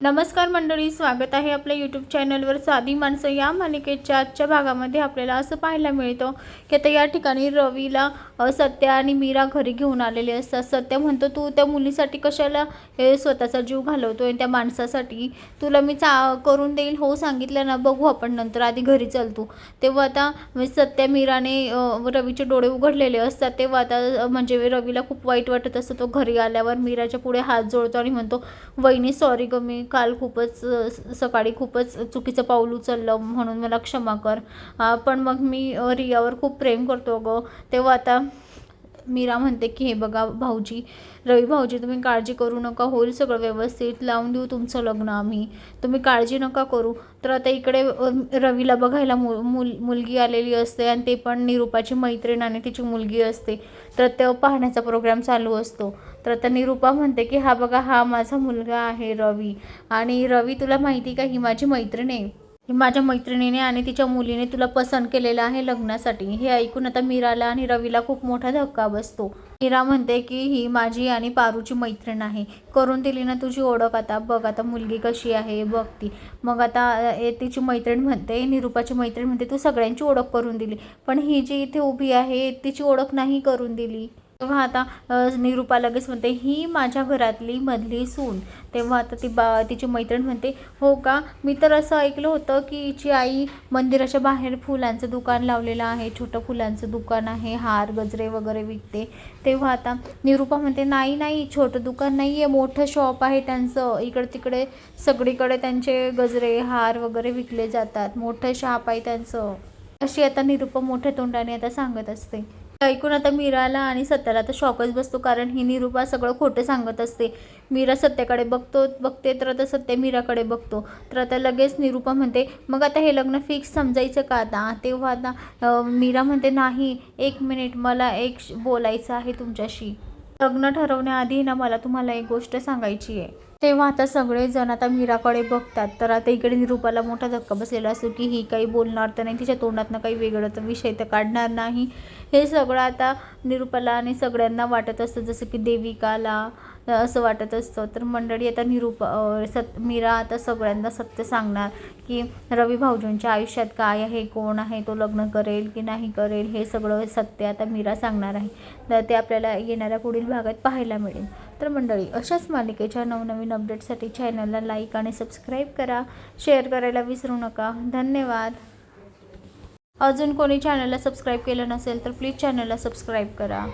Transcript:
नमस्कार मंडळी स्वागत आहे आपल्या यूट्यूब चॅनलवर साधी माणसं या मालिकेच्या आजच्या भागामध्ये आपल्याला असं पाहायला मिळतं की आता या ठिकाणी रवीला सत्या आणि मीरा घरी घेऊन आलेले असतात. सत्या म्हणतो तू त्या मुलीसाठी कशाला हे स्वतःचा जीव घालवतो आहे त्या माणसासाठी तुला मी चा करून देईल हो सांगितलं ना बघू आपण नंतर. आधी घरी चालतो तेव्हा आता म्हणजे सत्या मीराने रवीचे डोळे उघडलेले असतात. तेव्हा आता म्हणजे रवीला खूप वाईट वाटत असतं. तो घरी आल्यावर मीराच्या पुढे हात जोडतो आणि म्हणतो वहिनी सॉरी ग मी काल खूपच स- सकाळी खूपच चुकीचं पाऊल उचललं म्हणून मला क्षमा कर. पण मग मी रियावर खूप प्रेम करतो गं. तेव्हा आता मीरा म्हणते की हे बघा भाऊजी रवी भाऊजी तुम्ही काळजी करू नका होईल सगळं व्यवस्थित लावून देऊ तुमचं लग्न आम्ही. तुम्ही काळजी नका करू. तर आता इकडे रवीला बघायला मु मुल मुलगी आलेली असते आणि ते पण निरूपाची मैत्रीण आणि तिची मुलगी असते. तर ते पाहण्याचा प्रोग्राम चालू असतो. तर आता निरूपा म्हणते की हा बघा हा माझा मुलगा आहे रवी. आणि रवी तुला माहिती का ही माझी मैत्रीण आहे. ही माझ्या मैत्रिणीने आणि तिच्या मुलीने तुला पसंत केलेलं आहे लग्नासाठी. हे ऐकून आता मीराला आणि रवीला खूप मोठा धक्का बसतो. मीरा म्हणते की ही माझी आणि पारूची मैत्रीण आहे. करून दिली ना तुझी ओळख आता. बघ आता मुलगी कशी आहे बघ ती मग आता ए, तिची मैत्रीण म्हणते निरूपाची मैत्रीण म्हणते तू सगळ्यांची ओळख करून दिली. पण ही जी इथे उभी आहे तिची ओळख नाही करून दिली. तेव्हा आता निरूपा लगेच म्हणते ही माझ्या घरातली मधली सून. तेव्हा आता ती बा तिची मैत्रीण म्हणते हो का? मी तर असं ऐकलं होतं की हिची आई मंदिराच्या बाहेर फुलांचं दुकान लावलेलं आहे छोटं फुलांचं दुकान आहे हार गजरे वगैरे विकते. तेव्हा आता निरूपा म्हणते नाही नाही छोटं दुकान नाही आहे मोठं शॉप आहे त्यांचं. इकडे तिकडे सगळीकडे त्यांचे गजरे हार वगैरे विकले जातात. मोठं शॉप आहे त्यांचं. अशी आता निरूपा मोठ्या तोंडाने आता सांगत असते. ऐकून आता मीराला आणि सत्याला तर शॉकच बसतो कारण ही निरूपा सगळं खोटं सांगत असते. मीरा सत्याकडे बघतो बघते तर आता सत्य मीराकडे बघतो. तर आता लगेच निरूपा म्हणते मग आता हे लग्न फिक्स समजायचं का आता? तेव्हा आता मीरा म्हणते नाही एक मिनिट मला एक श- बोलायचं आहे तुमच्याशी. लग्न ठरवण्याआधी ना मला तुम्हाला एक गोष्ट सांगायची आहे. तेव्हा आता सगळेजण आता मीराकडे बघतात. तर आता इकडे निरूपाला मोठा धक्का बसलेला असतो की ही काही बोलणार तर नाही तिच्या तोंडातनं काही वेगळं तर विषय तर काढणार नाही. हे सगळं आता निरूपाला आणि सगळ्यांना वाटत असतं जसं की देविकाला असं वाटत असतं. तर मंडळी आता निरूप सत मीरा आता सगळ्यांना सत्य सांगणार की रवी भाऊजींच्या आयुष्यात काय आहे कोण आहे तो लग्न करेल की नाही करेल हे सगळं सत्य आता मीरा सांगणार आहे. तर ते आपल्याला येणाऱ्या पुढील भागात पाहायला मिळेल. तर मंडळी अशाच मालिकेच्या नवनवीन अपडेटसाठी चॅनलला लाईक आणि सबस्क्राईब करा. शेअर करायला विसरू नका. धन्यवाद. अजून कोणी चॅनलला सबस्क्राईब केलं नसेल तर प्लीज चॅनलला सबस्क्राईब करा.